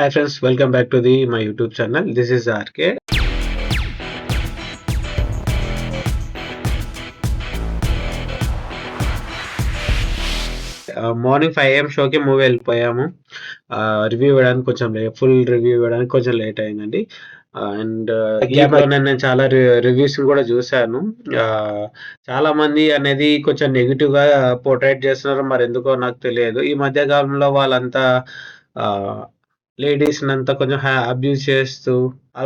Hi friends welcome back to the my YouTube channel this is RK morning five AM షోకి movie వెళ్ళిపోయాము. Review ఇవ్వడానికి కొంచెం full review ఇవ్వడానికి కొంచెం late అయిందండి. అండ్ నేను చాలా రివ్యూస్ కూడా చూశాను. చాలా మంది అనేది కొంచెం నెగిటివ్గా పోర్ట్రేట్ చేస్తున్నారు మరి ఎందుకో నాకు తెలియదు. ఈ మధ్య కాలంలో వాళ్ళంతా లేడీస్ అంతా కొంచెం అబ్యూజ్ చేస్తూ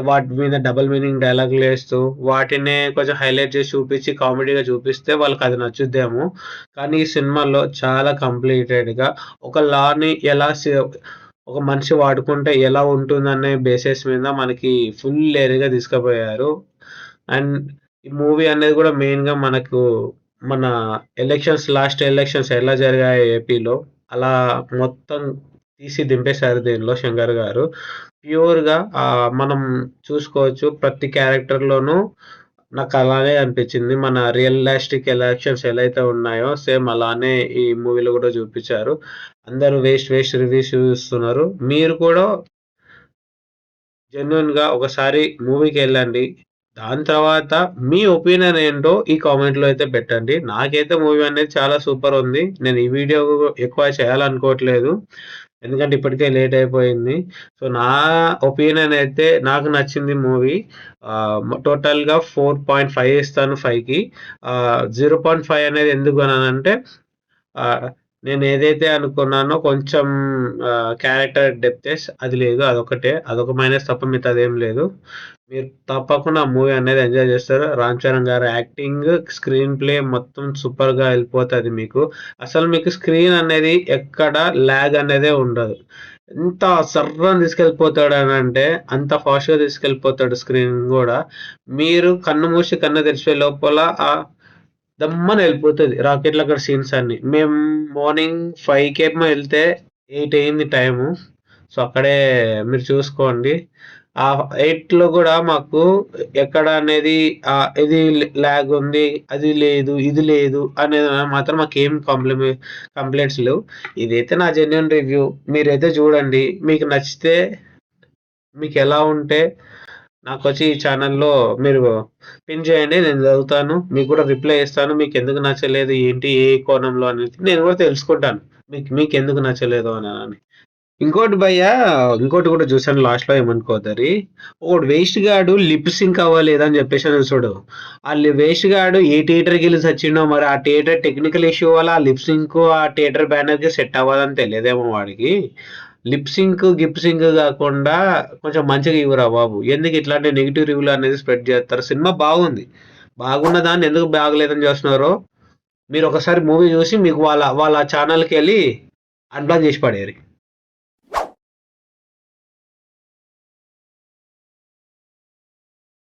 వాటి మీద డబుల్ మీనింగ్ డైలాగులు వేస్తూ వాటినే కొంచెం హైలైట్ చేసి చూపించి కామెడీగా చూపిస్తే వాళ్ళకి అది నచ్చుద్దేమో. కానీ ఈ సినిమాలో చాలా కంప్లీటెడ్గా ఒక లాని ఎలా ఒక మనిషి వాడుకుంటే ఎలా ఉంటుందనే బేసిస్ మీద మనకి ఫుల్ ఏరియాగా తీసుకుపోయారు. అండ్ ఈ మూవీ అనేది కూడా మెయిన్గా మనకు మన ఎలక్షన్స్ లాస్ట్ ఎలక్షన్స్ ఎలా జరిగాయి ఏపీలో అలా మొత్తం తీసి దింపేశారు దీనిలో శంకర్ గారు. ప్యూర్గా మనం చూసుకోవచ్చు ప్రతి క్యారెక్టర్లోనూ నాకు అలానే అనిపించింది. మన రియలిస్టిక్ ఎలక్షన్స్ ఎలా అయితే ఉన్నాయో సేమ్ అలానే ఈ మూవీలో కూడా చూపించారు. అందరూ వేస్ట్ వేస్ట్ రివ్యూస్ చూస్తున్నారు. మీరు కూడా జెన్యున్గా ఒకసారి మూవీకి వెళ్ళండి. దాని తర్వాత మీ ఒపీనియన్ ఏంటో ఈ కామెంట్లో అయితే పెట్టండి. నాకైతే మూవీ అనేది చాలా సూపర్ ఉంది. నేను ఈ వీడియో ఎక్కువ చేయాలనుకోవట్లేదు. ఎందుకంటే ఇప్పటికే లేట్ అయిపోయింది. సో నా ఒపీనియన్ అయితే నాకు నచ్చింది మూవీ. టోటల్గా ఫోర్ పాయింట్ ఫైవ్ ఇస్తాను ఫైవ్కి. జీరో పాయింట్ ఫైవ్ అనేది ఎందుకు అనంటే నేను ఏదైతే అనుకున్నానో కొంచెం క్యారెక్టర్ డెప్తెస్ అది లేదు అదొకటే అదొక మైనస్ తప్ప మిగతా అదేం లేదు. మీరు తప్పకుండా మూవీ అనేది ఎంజాయ్ చేస్తారు. రామ్ చరణ్ గారు యాక్టింగ్ స్క్రీన్ ప్లే మొత్తం సూపర్గా వెళ్ళిపోతుంది మీకు. అసలు మీకు స్క్రీన్ అనేది ఎక్కడ ల్యాగ్ అనేదే ఉండదు. ఎంత సర్రం తీసుకెళ్ళిపోతాడు అని అంటే అంత ఫాస్ట్గా తీసుకెళ్ళిపోతాడు స్క్రీన్ కూడా. మీరు కన్ను మూసి కన్ను తెరిచే లోపల ఆ దమ్మని వెళ్ళిపోతుంది. రాకెట్ల అక్కడ సీన్స్ అన్ని. మేము మార్నింగ్ ఫైవ్ కేమో వెళ్తే ఎయిట్ అయింది టైము సో అక్కడే మీరు చూసుకోండి. ఆ ఎయిట్లో కూడా మాకు ఎక్కడ అనేది ఇది ల్యాగ్ ఉంది అది లేదు ఇది లేదు అనేది మాత్రం మాకు ఏం కంప్లైంట్ కంప్లైంట్స్ లేవు. ఇదైతే నా జెన్యున్ రివ్యూ మీరైతే చూడండి. మీకు నచ్చితే మీకు ఎలా ఉంటే నాకు వచ్చి ఈ ఛానల్లో మీరు పిన్ చేయండి నేను చదువుతాను మీకు కూడా రిప్లై ఇస్తాను మీకు ఎందుకు నచ్చలేదు ఏంటి ఏ కోణంలో అనేది నేను కూడా తెలుసుకుంటాను. మీకు మీకు ఎందుకు నచ్చలేదు అని ఇంకోటి భయ్య ఇంకోటి కూడా చూసాను లాస్ట్లో ఏమనుకోదరి ఒకటి వేస్ట్ గాడు లిప్ సింక్ అవ్వలేదని చెప్పేసి చూడు. ఆ వేస్ట్ గాడు ఏ థియేటర్కి వెళ్ళి వచ్చిండో మరి ఆ థియేటర్ టెక్నికల్ ఇష్యూ వల్ల ఆ లిప్ సింక్ ఆ థియేటర్ బ్యానర్కి సెట్ అవ్వదని తెలియదేమో వాడికి. లిప్ సింక్ గిప్ సింక్ కాకుండా కొంచెం మంచిగా ఇవ్వరా బాబు? ఎందుకు ఇట్లాంటి నెగిటివ్ రివ్యూలు అనేది స్ప్రెడ్ చేస్తారు? సినిమా బాగుంది. బాగున్న దాన్ని ఎందుకు బాగలేదని చూస్తున్నారో మీరు ఒకసారి మూవీ చూసి మీకు వాళ్ళ వాళ్ళ ఛానల్కి వెళ్ళి అడ్వాన్స్ చేసి పడేరు